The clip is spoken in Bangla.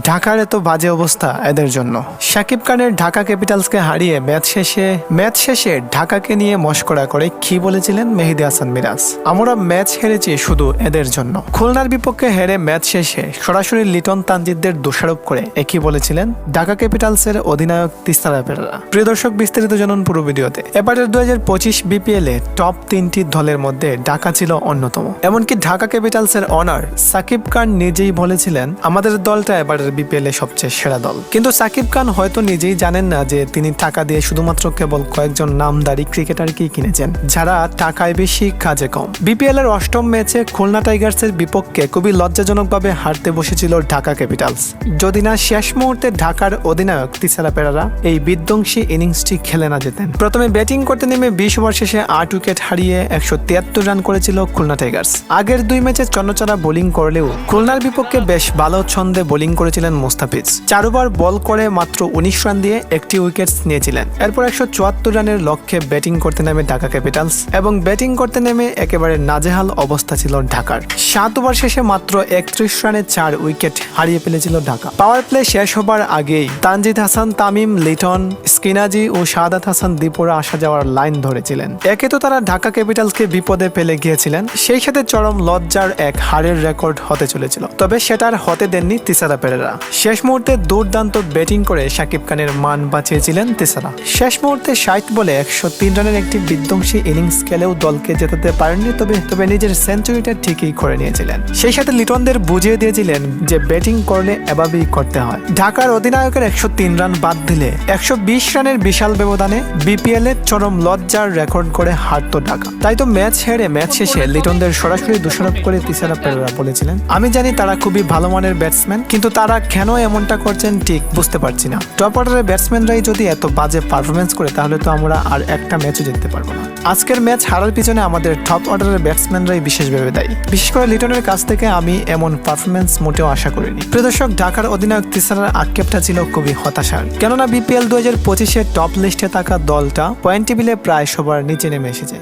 ঢাকার এত বাজে অবস্থা এদের জন্য। শাকিব খানের ঢাকা ক্যাপিটালসকে হারিয়ে ম্যাচ শেষে ম্যাচ শেষে ঢাকাকে নিয়ে মস্করা করে কি বলেছিলেন মেহেদি হাসান মিরাজ? আমরা ম্যাচ হেরেছি শুধু এদের জন্য। খুলনার বিপক্ষে হেরে ম্যাচ শেষে সরাসরি লিটন তানজিদদের দোষারোপ করে একই বলেছিলেন ঢাকা ক্যাপিটালসের অধিনায়ক তিস্তারা পেরেরা প্রিয় দর্শক, বিস্তারিত জানুন পুরো ভিডিওতে। এবারের দু হাজার পঁচিশ বিপিএল এ টপ তিনটি দলের মধ্যে ঢাকা ছিল অন্যতম। এমনকি ঢাকা ক্যাপিটালসের অনার সাকিব খান নিজেই বলেছিলেন, আমাদের দলটা এবারের বিপিএল সবচেয়ে সেরা দল। কিন্তু সাকিব খান হয়তো নিজেই জানেন না যে তিনি টাকা দিয়ে শুধুমাত্র কেবল কয়েকজন নামদারি ক্রিকেটারকেই কিনেছেন, যারা টাকায় বেশি কাজে কম। বিপিএল এর অষ্টম ম্যাচে খুলনা টাইগার্সের বিপক্ষে খুবই লজ্জাজনকভাবে হারতে বসেছিল ঢাকা ক্যাপিটালস। যদি না শেষ মুহূর্তে ঢাকার অধিনায়ক তিসারা পেরারা এই বিধ্বংসী ইনিংসটি খেলে না যেতেন। প্রথমে ব্যাটিং করতে নেমে বিশ ওভার শেষে আট উইকেট হারিয়ে একশো তিয়াত্তর রান করেছিল খুলনা টাইগার্স। আগের দুই ম্যাচে চন্নচারা বোলিং করলেও খুলনার বিপক্ষে বেশ ভালো ছন্দে বোলিং করেছিলেন মোস্তাফিজ। চার বল করে মাত্র উনিশ রান দিয়ে একটি উইকেট নিয়েছিলেন। এরপর একশো চুয়াত্তর রানের লক্ষ্যে ব্যাটিং করতে নেমে ঢাকা ক্যাপিটালস এবং ব্যাটিং করতে নেমে একেবারে নাজেহাল অবস্থা ছিল ঢাকার। সাত ওভার শেষে মাত্র একত্রিশ রানে চার উইকেট হারিয়ে ফেলেছিল ঢাকা। পাওয়ার প্লে শেষ হবার আগেই তানজিদ হাসান, তামিম, লিটন, স্কিনাজি ও শাহাদাত হাসান দীপুরা আসা যাওয়ার লাইন ধরেছিলেন। একে তো তারা ঢাকা ক্যাপিটালসকে বিপদে ফেলে গিয়েছিলেন, সেই সাথে চরম লজ্জার এক হারের রেকর্ড হতে চলেছিল। তবে সেটার হতে দেননি তিসারা পেরেরা। শেষ মুহূর্তে দুর্দান্ত ব্যাটিং করে শাকিব খানের মান বাঁচিয়েছিলেন তিসারা। শেষ মুহূর্তে ষাট বলে একশো তিন রানের একটি বিধ্বংসী ইনিংস খেলেও দলকে জেতাতে পারেননি, তবে তবে নিজের সেঞ্চুরিটা ঠিকই করে নিয়েছিলেন। সেই সাথে লিটনদের বুঝিয়ে দিয়েছিলেন যে ব্যাটিং করলে এভাবেই করতে হয়। ঢাকার অধিনায়কের একশো তিন রান বাদ দিলে একশো বিশ রানের বিশাল ব্যবধানে বিপিএল এর চরম লজ্জার রেকর্ড করে হারতো ঢাকা। তাই তো ম্যাচ হেরে ম্যাচ শেষে লিটনদের সরাসরি দোষারোপ করে তিসারা পেরেরা বলেছিলেন। আমি জানি তারা খুবই ভালো মানের ব্যাটসম্যান, কিন্তু তারা কেন এমনটা করছেন ঠিক বুঝতে পারছি না। টপ অর্ডারের ব্যাটসম্যানরাই যদি এত বাজে পারফরমেন্স করে, তাহলে তো আমরা আর একটা ম্যাচও জিততে পারব না। আজকের ম্যাচ হারার পিছনে আমাদের টপ অর্ডারের ব্যাটসম্যানরাই বিশেষভাবে দায়ী। বিশেষ করে লিটনের কাছ থেকে আমি এমন পারফরমেন্স মোটেও আশা করিনি। প্রিয় দর্শক, ঢাকার অধিনায়ক তিসারার আক্ষেপটা ছিল খুবই হতাশার। কেননা বিপিএল দু হাজার পঁচিশের টপ লিস্টে থাকা দলটা পয়েন্ট টেবিলে প্রায় সবার নিচে নেমে এসেছে।